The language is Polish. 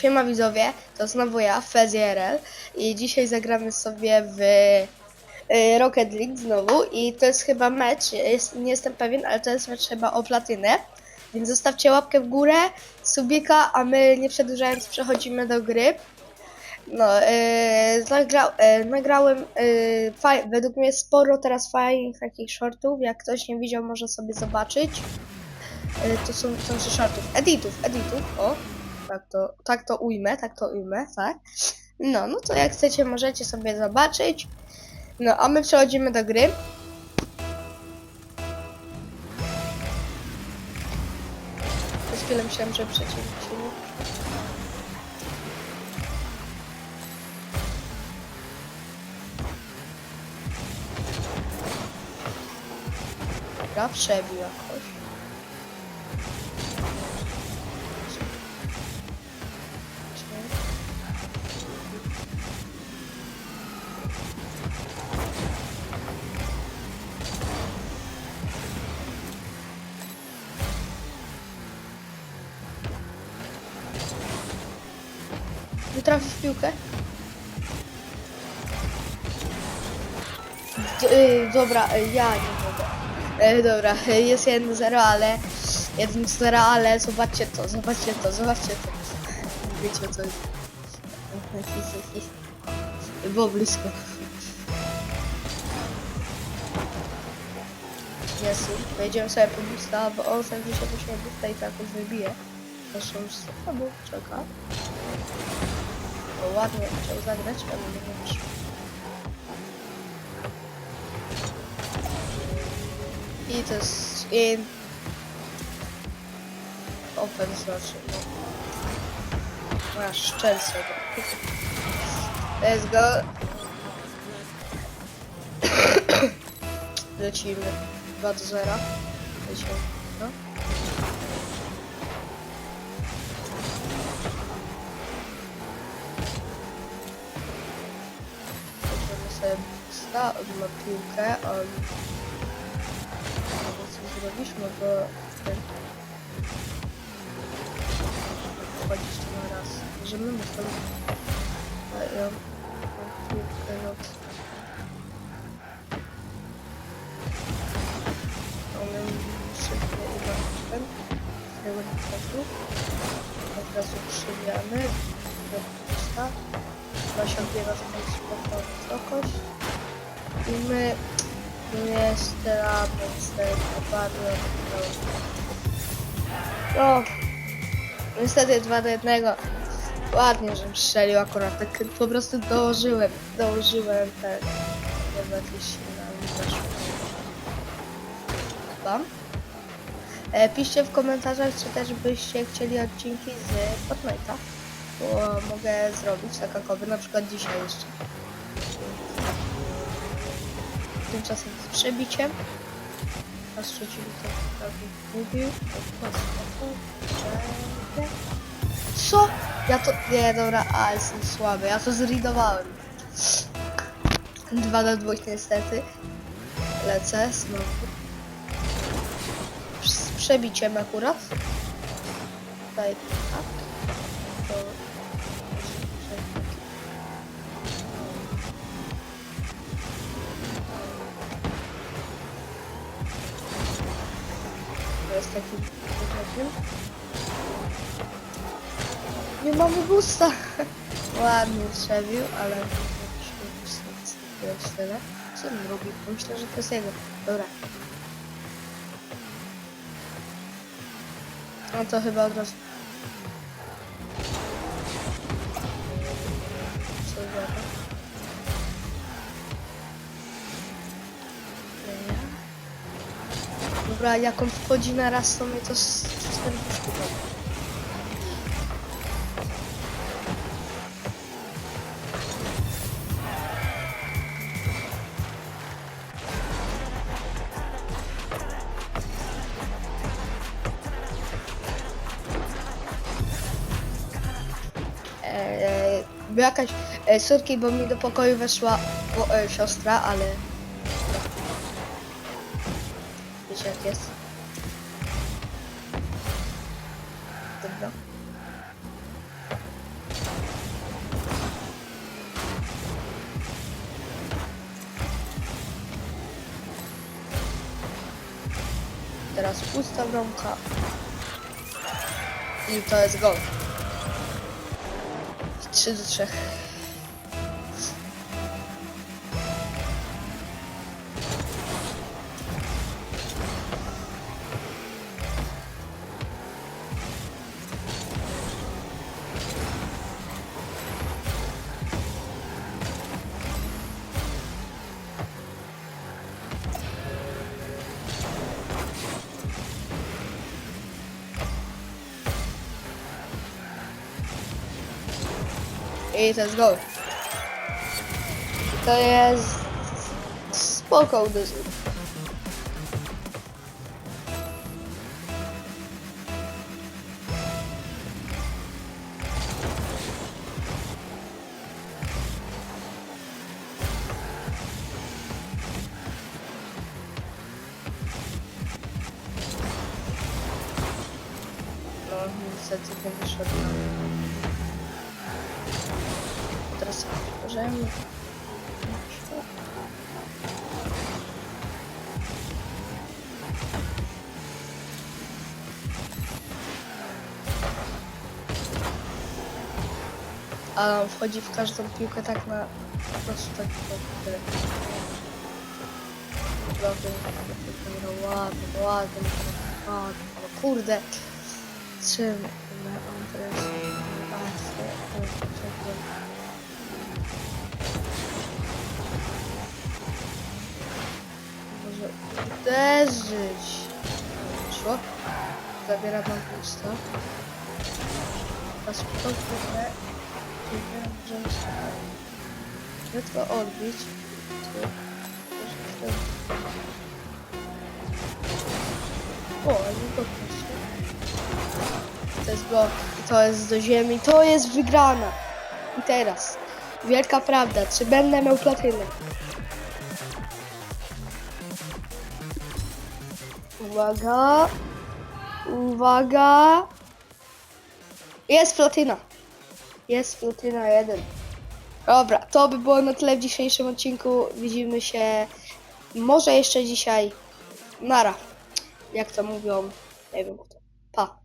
Siema widzowie, to znowu ja, FezJRL i dzisiaj zagramy sobie w y, Rocket League znowu i to jest chyba mecz, jest, nie jestem pewien, ale to jest mecz chyba o platynę, więc zostawcie łapkę w górę, subika, a my nie przedłużając przechodzimy do gry. No, nagra, yy, nagrałem yy, faj, według mnie sporo teraz fajnych takich shortów, jak ktoś nie widział może sobie zobaczyć. To są, to są shortów, editów, editów, o, tak to, tak to ujmę, tak to ujmę, tak. No, no to jak chcecie możecie sobie zobaczyć. No, a my przechodzimy do gry. Przez chwilę myślałem, że przeciwnik się nie... Dobra, przebił jakoś. Trafił w piłkę? D- y, dobra, y, ja nie mogę. Y, dobra, y, jest 1-0, ale 1-0, ale zobaczcie to, zobaczcie to, zobaczcie to. Wiecie co jest. Było blisko. Jezu, pojedziemy sobie po busta, bo on sam dzisiaj musi busta i tak już wybije. Proszę już sobie, bo czeka. Ładnie chciał zagrać, ale nie wyszło. I to jest in open znaczy no. Moja szczelca Let's go Lecimy 2 do 0 Lecimy no. Sta, on ma piłkę, on może coś zrobić, mogę wchodzić tu na raz. Możemy mu stąd dają piłkę od on szybko uważam tego czasu od razu przyjmiamy do pusta chyba się odbiera skąd spoko wysokość i my nie strzelamy z tego bardzo no niestety 2 do 1 ładnie, żebym strzelił akurat tak po prostu dołożyłem dołożyłem ten chyba jakieś Wam. E, piszcie w komentarzach, czy też byście chcieli odcinki z Fortnite'a, bo mogę zrobić takowy, na przykład dzisiaj jeszcze. Tymczasem z przebiciem. Nasz przeciwnik to prawie mówił. Co? Ja to... Nie, dobra, a jestem słaby. Ja to zridowałem. 2 do 2 niestety. Lecę znowu. Z przebiciem akurat. Tutaj tak. Jest taki... Nie mamy busta. Ładnie przebił, ale... Jest tyle. Co on robi? Myślę, że to jest jego. Dobra. No to chyba od razu. Dobra, jak on wchodzi na raz, to mnie to z 40 chyba. Eee, jakaś e, córki, bo mi do pokoju weszła bo, e, siostra, ale jak jest. Dobra. Teraz pusta bramka. I to jest gol. 3 do 3. I to jest gol. To jest spoko uderzył. No, niestety nie wyszedł. Teraz możemy. A on wchodzi w każdą piłkę tak na po prostu tak po. Ładny, ładny, ładny, ładny, ładny. No kurde. Czym on teraz... uderzyć. Szło? Zabiera nam pusta. A spokojnie. Zabiera możemy sobie łatwo odbić. O, ale podnieść. To jest blok. To jest do ziemi. To jest wygrana. I teraz. Wielka prawda. Czy będę miał platynę? Uwaga. Uwaga. Jest platyna. Jest platyna jeden. Dobra, to by było na tyle w dzisiejszym odcinku. Widzimy się może jeszcze dzisiaj. Nara. Jak to mówią. Nie wiem kto. Pa.